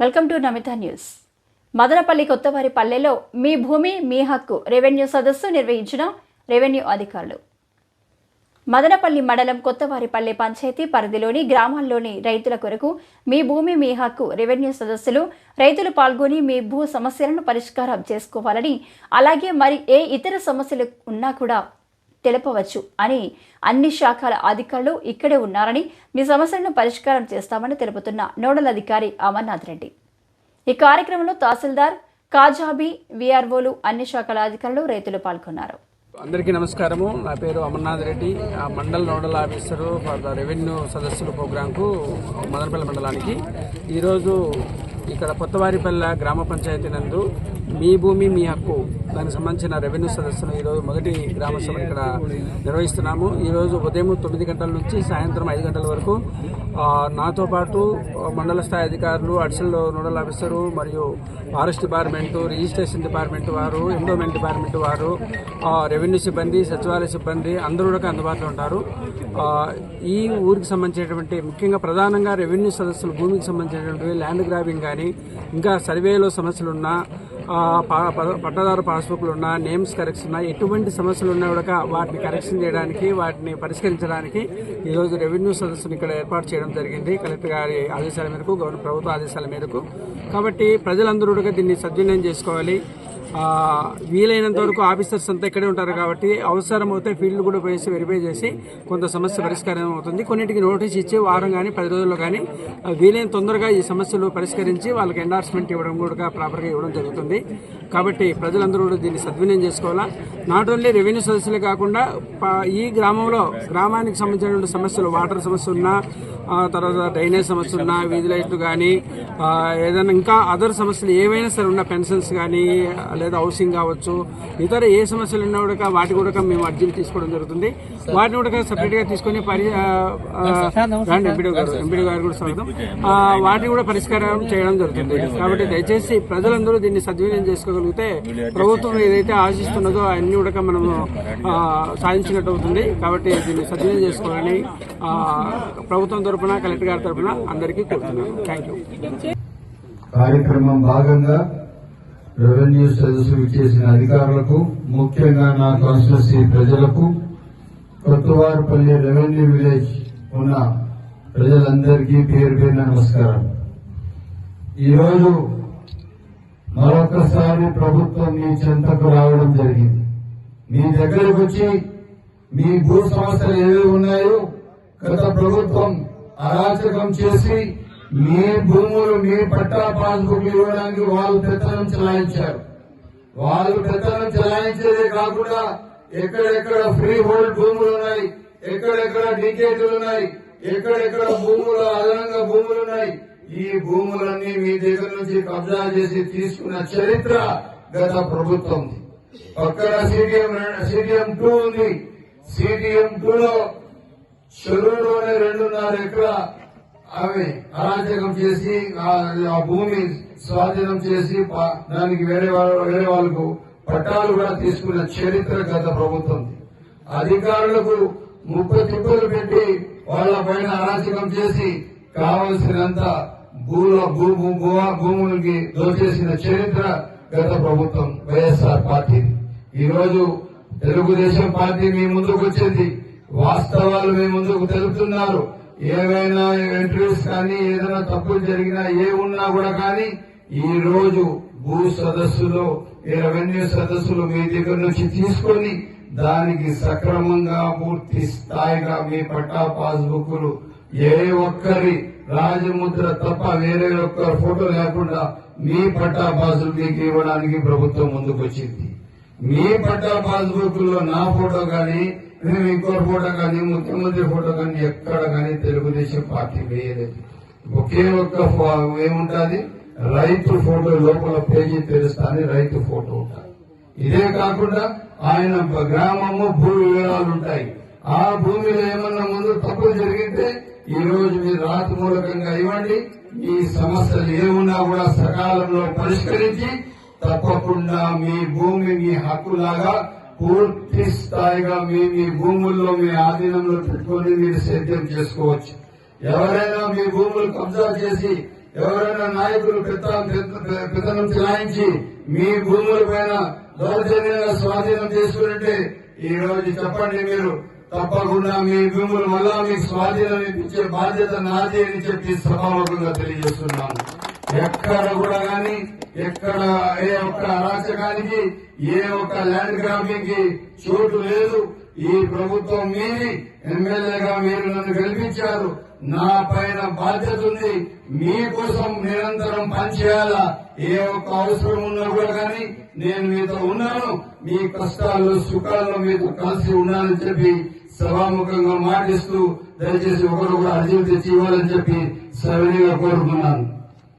Welcome to Namita news. Madanapalle కొత్తవారి పల్లెలో మీ భూమి మీ హక్కు రెవెన్యూ సదస్సు నిర్వహించిన రెవెన్యూ అధికారులు. మదనపల్లి మండలం కొత్తవారిపల్లె పంచాయతీ పరిధిలోని గ్రామాల్లోని రైతుల కొరకు మీ భూమి మీ హక్కు రెవెన్యూ సదస్సులు రైతులు పాల్గొని మీ భూ సమస్యలను పరిష్కారం చేసుకోవాలని అలాగే మరి ఏ ఇతర సమస్యలు ఉన్నా కూడా తెలపవచ్చు అని అన్ని శాఖల అధికారులు ఇక్కడే ఉన్నారని మీ సమస్యలను పరిష్కారం చేస్తామని తెలుపుతున్న నోడల్ అధికారి అమర్నాథ్ రెడ్డి. ఈ కార్యక్రమంలో తహసీల్దార్ కాజాబీ విఆర్ఓలు అన్ని శాఖల అధికారులు రైతులు పాల్గొన్నారు. అందరికీ నమస్కారము. నా పేరు అమర్నాథ్ రెడ్డి. ఆ mandal nodal officer for the revenue సదస్సుల ప్రోగ్రాంకు మదనపల్లి మండలానికి. ఈరోజు ఇక్కడ కొత్తవారిపల్లె గ్రామ పంచాయతీ నందు మీ భూమి మీ హక్కు. దానికి సంబంధించిన రెవెన్యూ సదస్సును ఈరోజు మొదటి గ్రామ సభ ఇక్కడ నిర్వహిస్తున్నాము. ఈరోజు ఉదయం తొమ్మిది గంటల నుంచి సాయంత్రం ఐదు గంటల వరకు నాతో పాటు మండల స్థాయి అధికారులు అడిషనల్ నోడల్ ఆఫీసరు మరియు ఫారెస్ట్ డిపార్ట్మెంట్ రిజిస్ట్రేషన్ డిపార్ట్మెంట్ వారు ఎండోమెంట్ డిపార్ట్మెంట్ వారు రెవెన్యూ సిబ్బంది సచివాలయ సిబ్బంది అందరూ కూడా అందుబాటులో ఉంటారు. ఈ ఊరికి సంబంధించినటువంటి ముఖ్యంగా ప్రధానంగా రెవెన్యూ సదస్సులు భూమికి సంబంధించినటువంటి ల్యాండ్ గ్రాబింగ్ కానీ ఇంకా సర్వేలో సమస్యలున్నా పట్టాదారు పాస్బుక్లు ఉన్నా నేమ్స్ కరెక్షన్ ఉన్నా ఎటువంటి సమస్యలు ఉన్నా కూడా వాటిని కరెక్షన్ చేయడానికి వాటిని పరిష్కరించడానికి ఈరోజు రెవెన్యూ సదస్సును ఇక్కడ ఏర్పాటు చేయడం జరిగింది. కలెక్టర్ గారి ఆదేశాల మేరకు గవర్నర్ ప్రభుత్వ ఆదేశాల మేరకు. కాబట్టి ప్రజలందరూ కూడా దీన్ని సద్వినియోగం చేసుకోవాలి. వీలైనంత వరకు ఆఫీసర్స్ అంతా ఇక్కడే ఉంటారు కాబట్టి అవసరం అవుతే ఫీల్డ్ కూడా పోయేసి వెరిఫై చేసి కొంత సమస్య పరిష్కారం అవుతుంది. కొన్నిటికి నోటీస్ ఇచ్చి వారం కానీ పది రోజుల్లో కానీ వీలైన తొందరగా ఈ సమస్యలు పరిష్కరించి వాళ్ళకి ఎండార్స్మెంట్ ఇవ్వడం కూడా ప్రాపర్గా ఇవ్వడం జరుగుతుంది. కాబట్టి ప్రజలందరూ కూడా దీన్ని సద్వినియోగం చేసుకోవాలా? నాట్ ఓన్లీ రెవెన్యూ సమస్యలే కాకుండా ఈ గ్రామంలో గ్రామానికి సంబంధించినటువంటి సమస్యలు వాటర్ సమస్య ఉన్నా తర్వాత డ్రైనేజ్ సమస్య ఉన్నా వీధి లైట్లు కానీ ఏదైనా ఇంకా అదర్ సమస్యలు ఏవైనా సరే ఉన్న పెన్షన్స్ కానీ లేదా హౌసింగ్ కావచ్చు ఇతర ఏ సమస్యలు ఉన్నా కూడా వాటి కూడా మేము అర్జీలు తీసుకోవడం జరుగుతుంది. వాటిని కూడా సపరేట్గా తీసుకొని పరి రండి ఎంపీడీ గారు ఎంపీడీ గారు కూడా స్వాగతం. ఆ, వాటిని కూడా పరిష్కారం చేయడం జరుగుతుంది. కాబట్టి దయచేసి ప్రజలందరూ దీన్ని సద్వినియోగం చేసుకోగలిగితే ప్రభుత్వం ఏదైతే ఆశిస్తున్నదో అన్ని కూడా మనము ఆ, సాధించినట్టు అవుతుంది. కాబట్టి దీన్ని సద్వినియోగం చేసుకోవాలని ఆ, ప్రభుత్వం తరపున కలెక్టర్ గారి తరపున అందరికీ కోరుతున్నాను. Thank you. కార్యక్రమం భాగంగా రెవెన్యూ సర్వీస్ ఇచ్చేసిన అధికారులకు ముఖ్యంగా నా కాన్స్టిట్యూన్సీ ప్రజలకు కొత్తవారిపల్లి రెవెన్యూ విలేజ్ ఉన్న ప్రజలందరికీ పేరు పేరున నమస్కారం. ఈరోజు మరొకసారి ప్రభుత్వం మీ చెంతకు రావడం జరిగింది. మీ దగ్గరకు వచ్చి మీ భూ సమస్యలు ఏవి ఉన్నాయో గత ప్రభుత్వం అరాచకం చేసి మీ భూములు మీ పట్టా పాస్బుక్ ఇవ్వడానికి వాళ్ళు పెత్తనం చెలాయించారు. వాళ్ళు పెత్తనం చెలాయించేదే కాకుండా ఎక్కడెక్కడ ఫ్రీ హోల్డ్ భూములు ఉన్నాయి ఎక్కడెక్కడ డికేట్లు ఉన్నాయి ఎక్కడెక్కడ భూములు అదనంగా భూములు ఉన్నాయి ఈ భూములన్నీ మీ దగ్గర నుంచి కబ్జా చేసి తీసుకున్న చరిత్ర గత ప్రభుత్వం. పక్కన సిటిఎం సిటిఎం టూ ఉంది. సిటిఎం టూ లో చెరువులోనే రెండున్నర ఎకరా అవి అరాచకం చేసి ఆ- భూమి స్వాధీనం చేసి దానికి వేరే వాళ్ళ వేరే వాళ్ళకు పట్టాలు కూడా తీసుకున్న చరిత్ర గత ప్రభుత్వం. అధికారులకు ముప్పై తిప్పలు పెట్టి వాళ్ళ పైన అరాచకం చేసి కావలసినంత భూ భూ- భూ- భూములకి దోచేసిన చరిత్ర గత ప్రభుత్వం వైఎస్ఆర్ పార్టీ ఈరోజు తెలుగుదేశం పార్టీ మీ ముందుకు వచ్చింది వాస్తవాలు మీ ముందుకు తెలుపుతున్నారు. ఏవైనా ఎంట్రీస్ కానీ ఏదైనా తప్పులు జరిగినా ఏ ఉన్నా కూడా కానీ ఈ రోజు భూ సదస్సులో ఈ రెవెన్యూ సదస్సులు మీ దగ్గర నుంచి తీసుకొని దానికి సక్రమంగా పూర్తి స్థాయిగా మీ పట్టా పాస్బుక్లు ఏ ఒక్కరి రాజముద్ర తప్ప వేరే ఒక్కరి ఫోటో లేకుండా మీ పట్టా పాస్బుక్ మీకు ఇవ్వడానికి ప్రభుత్వం ముందుకొచ్చింది. మీ పట్టా పాస్బుక్లో నా ఫోటో కానీ మేము ఇంకోటి ఫోటో కానీ ముఖ్యమంత్రి ఫోటో కానీ ఎక్కడ కానీ తెలుగుదేశం పార్టీ వేయలేదు. ఒకే ఒక్క ఏముంటుంది? రైతు ఫోటో లోపల పేజీ తెరుస్తానే రైతు ఫోటో ఉంటుంది. ఇదే కాకుండా ఆయన గ్రామము భూ వివరాలు ఉంటాయి. ఆ భూమిలో ఏమన్నా ముందు తప్పులు జరిగితే ఈ రోజు మీరు రాతి మూలకంగా ఇవ్వండి. ఈ సమస్యలు ఏమున్నా కూడా సకాలంలో పరిష్కరించి తప్పకుండా మీ భూమి మీ హక్కులాగా పూర్తి స్థాయిగా మీ మీ భూముల్లో మీ ఆధీనంలో పెట్టుకొని మీరు సేద్యం చేసుకోవచ్చు. ఎవరైనా మీ భూములు కబ్జా చేసి ఎవరైనా నాయకులు పెత్తనం చెలాయించి మీ భూముల పైన దౌర్జన్యంగా స్వాధీనం చేసుకుంటే ఈ రోజు చెప్పండి మీరు. తప్పకుండా మీ భూములు మళ్ళా మీకు స్వాధీనం ఇప్పించే బాధ్యత నాది అని చెప్పి సభాముఖంగా తెలియజేస్తున్నాను. ఎక్కడ కూడా కానీ ఎక్కడ ఏ ఒక్క అరాచకానికి ఏ ఒక్క ల్యాండ్ గ్రాఫింగ్కి చోటు లేదు. ఈ ప్రభుత్వం మీది ఎమ్మెల్యేగా మీరు నన్ను గెలిపించారు. నా పైన బాధ్యత ఉంది. మీకోసం నిరంతరం పనిచేయాలా? ఏ ఒక్క అవసరం ఉన్నా కూడా కానీ నేను మీతో ఉన్నాను. మీ కష్టాల్లో సుఖాల్లో మీతో కలిసి ఉన్నానని చెప్పి సభాముఖంగా మాటిస్తూ దయచేసి ఒకరు కూడా అర్జీలు తెచ్చి ఇవ్వాలని చెప్పి సవినీగా కోరుకున్నాను